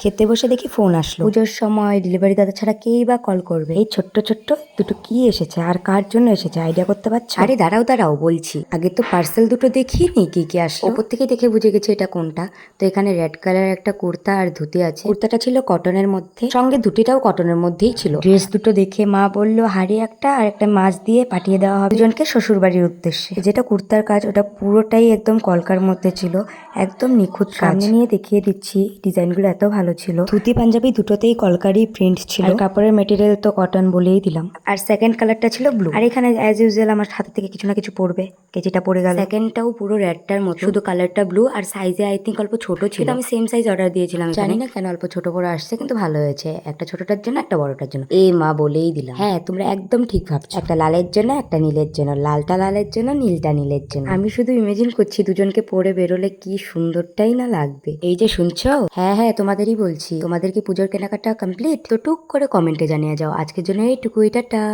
খেতে বসে দেখি ফোন আসলো। পুজোর সময় ডেলিভারি দাদা ছাড়া কেই বা কল করবে? এই ছোট্ট ছোট্ট দুটো কি এসেছে? আর কার জন্য এসেছে? আইডিয়া করতে পারছ? আরে দাঁড়াও দাঁড়াও বলছি। আগে তো পার্সেল দুটো দেখিয়ে নি কি কি আসলো? ওপর থেকে দেখে বুঝে গেছে এটা কোনটা। তো এখানে রেড কালার একটা কুর্তা আর ধুতি আছে। কুর্তাটা ছিল কটনের মধ্যে। সঙ্গে ধুতিটাও কটনের মধ্যেই ছিল। ড্রেস দুটো দেখে মা বলল হাড়ি একটা আর একটা মাছ দিয়ে পাঠিয়ে দেওয়া হবে। দুজনকে শ্বশুর বাড়ির উদ্দেশ্যে যেটা কুর্তার কাজ ওটা পুরোটাই একদম কলকার মধ্যে ছিল। একদম নিখুঁত সামনে নিয়ে দেখিয়ে দিচ্ছি ডিজাইনগুলো এত ভালো ছিল। ধুতি পাঞ্জাবি দুটোতেই কলকারি প্রিন্ট ছিল। আর কাপড়ের মেটেরিয়াল তো কটন বলেই দিলাম। আর সেকেন্ড কালারটা ছিল ব্লু আর এখানে অ্যাজ ইউজুয়াল আমার হাতে থেকে কিছু না কিছু পড়বে কেজিটা পড়ে গেল। সেকেন্ডটাও পুরো রেডটার মতো। শুধু কালারটা ব্লু আর সাইজে আই থিঙ্ক অল্প ছোট ছিল। আমি সেম সাইজ অর্ডার দিয়েছিলাম জানি না কেন অল্প ছোট করে আসছে কিন্তু ভালো হয়েছে। একটা ছোটটার জন্য একটা বড়টার জন্য। এ মা বলেই দিলাম। হ্যাঁ তোমরা একদম ঠিক ভাবছ। একটা লালের জন্য একটা নীলের জন্য। লালটা লালের জন্য নীলটা নীলের জন্য। আমি শুধু ইমেজিন করছি দুজনকে পরে বেরোলে কি সুন্দরটাই না লাগবে। এই যে শুনছো? হ্যাঁ হ্যাঁ তোমাদেরই বলছি, তোমাদের কি পুজোর কেনাকাটা কমপ্লিট তো টুক করে কমেন্টে জানিয়ে যাও। আজকের জন্য এইটুকুই, টাটা।